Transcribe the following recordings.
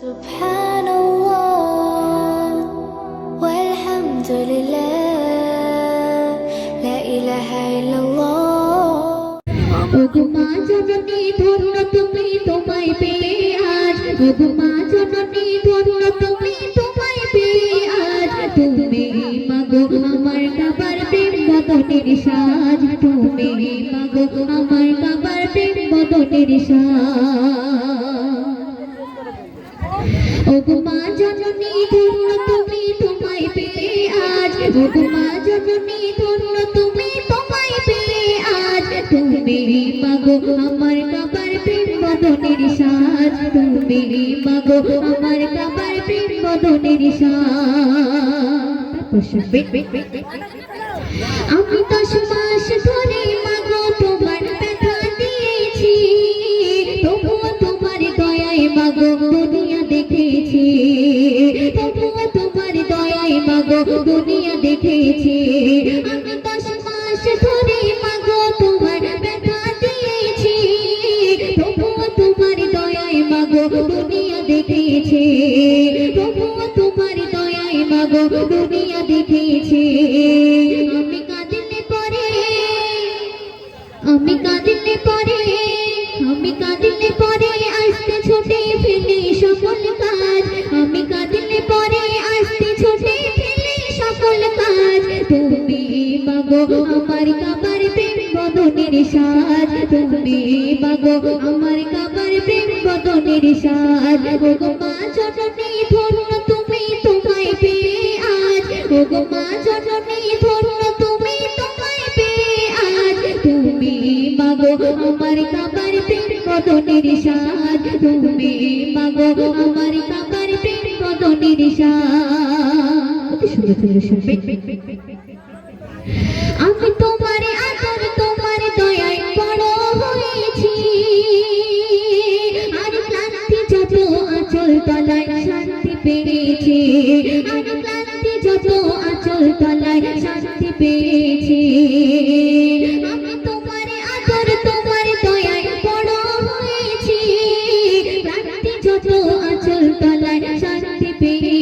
سبحان الله والحمد لله لا إله إلا الله ওগো মা জননী ধন্য তুমি তোমায় পেয়ে আজ ওগো মা জননী ধন্য তুমি তোমায় পেয়ে আজ তুমি মাগো আমার কাবার প্রেম বদনের সাজ তুমি মাগো আমার কাবার প্রেম বদনের সাজ ওগো মা জননী ধন্য, তুমি তোমায় পেয়ে আজ। ধন্য, তুমি তোমায় পেয়ে আজ। তুমি মাগো আমার কাবার প্রেম বদনের সাজ। তুমি মাগো আমার কাবার প্রেম বদনের সাজ। আমি দশ মাস ধরে মাগো তোমার ব্যথা দিয়েছি। তবুও তোমার দয়ায় মাগো দেখেছি। তবুও তোমার দয়ায় মাগো, দুনিয়া দেখেছি। আমি তোমার ব্যথা দিয়েছি। তবুও তোমার দয়ায় মাগো, দুনিয়া দেখেছি। তবুও তোমার দয়ায় মাগো, দুনিয়া দেখেছি। আমি কাঁদিলে পরে, আমি কাঁদিলে পরে, আমি কাঁদিলে পরে আসতে ছোটে ফেলে সকল কাজ। আমি কাঁদিলে পরে আসতে ছোটে ফেলে সকল কাজ। তুমি মাগো আমার কাবার প্রেম বদনের সাজ তুমি মাগো আমার কাবার প্রেম বদনের সাজ ওগো মা জননী, ধন্য তুমি তোমায় পেয়ে আজ। ওগো মা তুমি তোমায় পেয়ে আজ। তুমি মাগো আমার কাবার আমি তোমার আদর তোমার দয়ায় বড় হয়েছি আর ক্লান্তি যত আচল তলায় শান্তি পেয়েছি আর ক্লান্তি যত আচল তলায় শান্তি পেয়েছি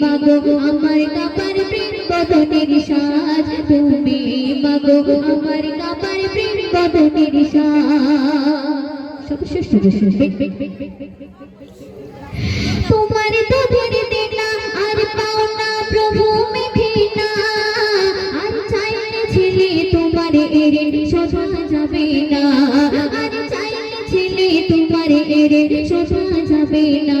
মাগো আমার কাবার প্রেম বদনের সাজ। তুমি মাগো আমার কাবার প্রেম বদনের সাজ। শুনবে তোমার দুধের দিনা আর পাওনা প্রভু মেঘিনা। আর চাইলে ছেলে তোমার এরে শোভা যাবে না। আর চাইলে ছেলে তোমার এরে শোভা যাবে না।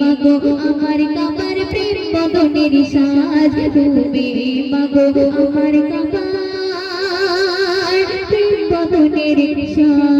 মাগো আমার কামার প্রেম বদনের সাজ তুমি মাগো আমার কামার প্রেম বদনের সাজ